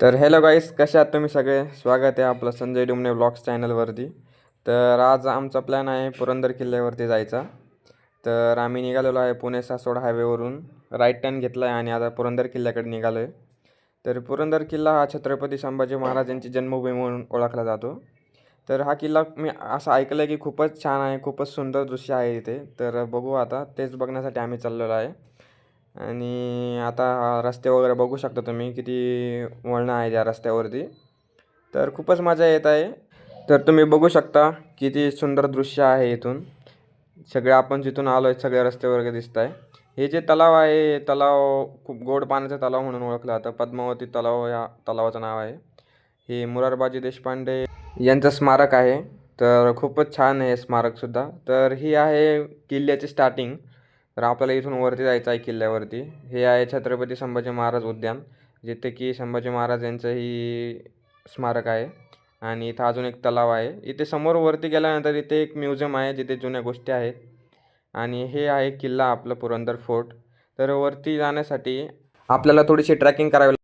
तर हॅलो गाईस कसे आहात तुम्ही सगळे? स्वागत आहे आपलं संजय डुमने ब्लॉग्स चॅनलवरती तर आज आमचा प्लॅन आहे पुरंदर किल्ल्यावरती जायचा. तर आम्ही निघालेलो आहे पुणे सासवड हायवेवरून राईट टर्न घेतला आहे आणि आता पुरंदर किल्ल्याकडे निघालो आहे तर पुरंदर किल्ला हा छत्रपती संभाजी महाराजांची जन्मभूमी म्हणून ओळखला जातो. तर हा किल्ला मी असं ऐकलं आहे की खूपच छान आहे खूपच सुंदर दृश्य आहे इथे. तर बघू आता तेच बघण्यासाठी आम्ही चाललेलो आहे. आणि आता रस्ते वगैरे बघू शकता तुम्ही किती वळणं आहे या रस्त्यावरती. तर खूपच मजा येत आहे. तर तुम्ही बघू शकता किती सुंदर दृश्य आहे इथून. सगळे आपण जिथून आलो आहे सगळ्या रस्ते वगैरे दिसत आहे हे जे तलाव आहे तलाव खूप गोड पाण्याचा तलाव म्हणून ओळखला जातं. पद्मावती तलाव या तलावाचं नाव आहे. हे मुरारबाजी देशपांडे यांचं स्मारक आहे. तर खूपच छान आहे स्मारकसुद्धा तर ही आहे किल्ल्याची स्टार्टिंग तर आपल्याला इथून वरती जायचं आहे किल्ल्यावरती. हे आहे छत्रपती संभाजी महाराज उद्यान जिथे की संभाजी महाराज यांचंही स्मारक आहे आणि इथं अजून एक तलाव आहे. इथे समोर वरती गेल्यानंतर इथे एक म्युझियम आहे जिथे जुन्या गोष्टी आहेत. आणि हे आहे किल्ला आपलं पुरंदर फोर्ट. तर वरती जाण्यासाठी आपल्याला थोडीशी ट्रॅकिंग करावी